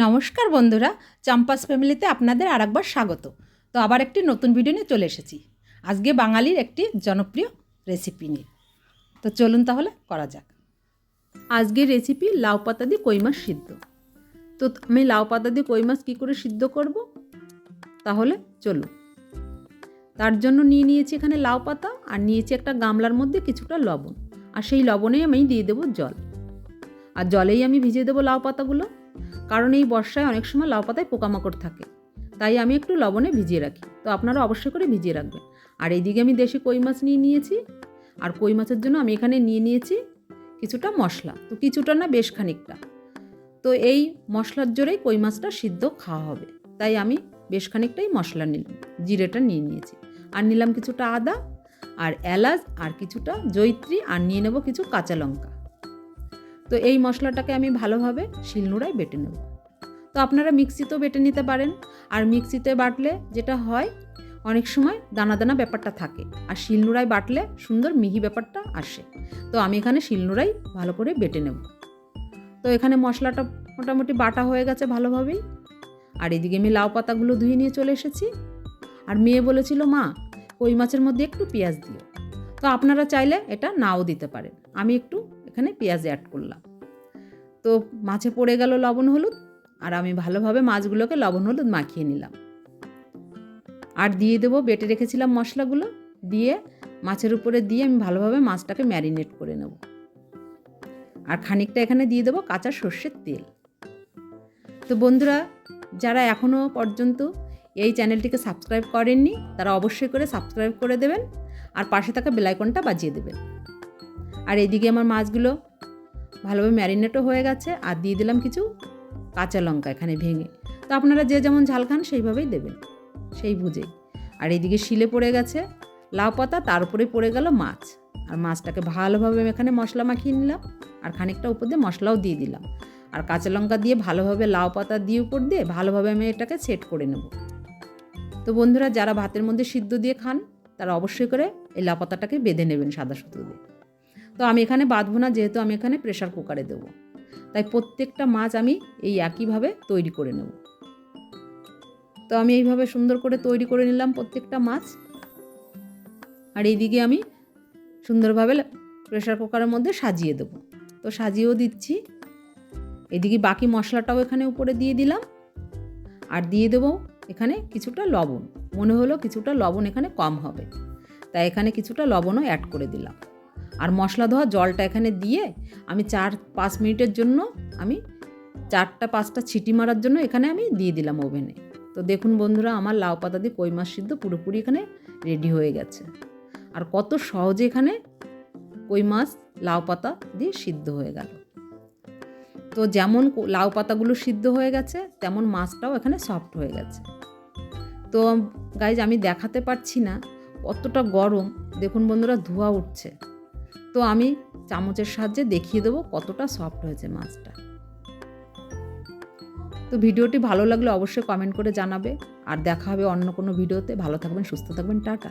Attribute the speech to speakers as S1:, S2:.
S1: নমস্কার বন্ধুরা, চাম্পাস ফ্যামিলিতে আপনাদের আরেকবার স্বাগত। তো আবার একটি নতুন ভিডিও নিয়ে চলে এসেছি। আজকে বাঙালির একটি জনপ্রিয় রেসিপি নিয়ে। তো চলুন তাহলে করা যাক। আজকের রেসিপি লাউ পাতা দিয়ে কই মাছ সিদ্ধ। তো আমি লাউ পাতা দিয়ে কই মাছ কী করে সিদ্ধ করব? তাহলে চলুন। তার জন্য নিয়ে নিয়েছি এখানে লাউ পাতা আর নিয়েছি একটা গামলার মধ্যে কিছুটা লবণ। আর সেই লবণেই আমি দিয়ে দেবো জল। আর জলেই আমি ভিজিয়ে দেবো লাউ পাতাগুলো। কারণ এই বর্ষায় অনেক সময় লাউ পাতায় পোকামাকড় থাকে। তাই আমি একটু লবণে ভিজিয়ে রাখি। তো আপনারা অবশ্যই করে ভিজিয়ে রাখবেন। আর এইদিকে আমি দেশি কই মাছ নিয়ে নিয়েছি। আর কই মাছের জন্য আমি এখানে নিয়ে নিয়েছি কিছুটা মশলা। তো কিছুটা না বেশ খানিকটা। তো এই মশলার জোরেই কই মাছটা সিদ্ধ খাওয়া হবে। তাই আমি বেশ খানিকটাই মশলা নিলাম জিরেটা নিয়ে নিয়েছি। আর নিলাম কিছুটা আদা, আর এলাচ, আর কিছুটা জৈত্রী আর নিয়ে নেব কিছু কাঁচা লঙ্কা। তো এই মশলাটাকে আমি ভালোভাবে শিলনোড়ায় বেটে নেব। তো আপনারা মিক্সিতেও বেটে নিতে পারেন। আর মিক্সিতে বাটলে যেটা হয়, অনেক সময় দানা দানা ব্যাপারটা থাকে। আর শিলনোড়ায় বাটলে সুন্দর মিহি ব্যাপারটা আসে। তো আমি এখানে শিলনোড়াই ভালো করে বেটে নেব। তো এখানে মশলাটা মোটামুটি বাটা হয়ে গেছে ভালোভাবেই। আর এদিকে আমি লাউ পাতাগুলো ধুয়ে নিয়ে চলে এসেছি। আর মেয়ে বলেছিল, মা, কই মাছের মধ্যে একটু পেঁয়াজ দিও। তো আপনারা চাইলে এটা নাও দিতে পারেন। আমি একটু এখানে পেঁয়াজ অ্যাড করলাম। তো মাছে পড়ে গেল লবণ হলুদ আর আমি ভালোভাবে মাছগুলোকে লবণ হলুদ মাখিয়ে নিলাম। আর দিয়ে দেবো, বেটে রেখেছিলাম মশলাগুলো, দিয়ে মাছের উপরে দিয়ে আমি ভালোভাবে মাছটাকে ম্যারিনেট করে নেব। আর খানিকটা এখানে দিয়ে দেবো কাঁচা সর্ষের তেল। তো বন্ধুরা, যারা এখনও পর্যন্ত এই চ্যানেলটিকে সাবস্ক্রাইব করেননি, তারা অবশ্যই করে সাবস্ক্রাইব করে দেবেন আর পাশে থাকা বেলাইকনটা বাজিয়ে দেবেন। আর এদিকে আমার মাছগুলো ভালোভাবে ম্যারিনেটও হয়ে গেছে আর দিয়ে দিলাম কিছু কাঁচা লঙ্কা এখানে ভেঙে। তো আপনারা যে যেমন ঝাল খান সেইভাবেই দেবেন, সেই বুঝেই আর এদিকে শিলে পড়ে গেছে লাউ পাতা, তার উপরে পড়ে গেল মাছ। আর মাছটাকে ভালোভাবে এখানে মশলা মাখিয়ে নিলাম আর খানিকটা উপর দিয়ে মশলাও দিয়ে দিলাম। আর কাঁচা লঙ্কা দিয়ে ভালোভাবে লাউ পাতা দিয়ে উপর দিয়ে ভালোভাবে আমি এটাকে সেট করে নেব। তো বন্ধুরা, যারা ভাতের মধ্যে সিদ্ধ দিয়ে খান, তারা অবশ্যই করে এই লাউ পাতাটাকে বেঁধে নেবেন সাদা সুতো দিয়ে। তো আমি এখানে বাঁধবো না, যেহেতু আমি এখানে প্রেশার কুকারে দেবো। তাই প্রত্যেকটা মাছ আমি এই একইভাবে তৈরি করে নেব। তো আমি এইভাবে সুন্দর করে তৈরি করে নিলাম প্রত্যেকটা মাছ। আর এইদিকে আমি সুন্দরভাবে প্রেশার কুকারের মধ্যে সাজিয়ে দেবো। তো সাজিয়েও দিচ্ছি। এদিকে বাকি মশলাটাও এখানে উপরে দিয়ে দিলাম। আর দিয়ে দেবো এখানে কিছুটা লবণ। মনে হলো কিছুটা লবণ এখানে কম হবে। তাই এখানে কিছুটা লবণও অ্যাড করে দিলাম। আর মশলা ধোয়া জলটা এখানে দিয়ে আমি চার পাঁচ মিনিটের জন্য আমি চারটা পাঁচটা ছিটি মারার জন্য এখানে আমি দিয়ে দিলাম ওভেনে। তো দেখুন বন্ধুরা, আমার লাউ পাতা দিয়ে কই মাছ সিদ্ধ পুরোপুরি এখানে রেডি হয়ে গেছে। আর কত সহজে এখানে কই মাছ, লাউ পাতা দিয়ে সিদ্ধ হয়ে গেল। তো যেমন লাউ পাতাগুলো সিদ্ধ হয়ে গেছে, তেমন মাছটাও এখানে সফট হয়ে গেছে। তো গাইজ আমি দেখাতে পারছি না কতটা গরম। দেখুন বন্ধুরা, ধোয়া উঠছে। তো আমি চামচের সাহায্যে দেখিয়ে দেবো কতটা সফট হয়েছে মাছটা। তো ভিডিওটি ভালো লাগলে অবশ্যই কমেন্ট করে জানাবে। আর দেখা হবে অন্য কোনো ভিডিওতে। ভালো থাকবেন, সুস্থ থাকবেন, টাটা।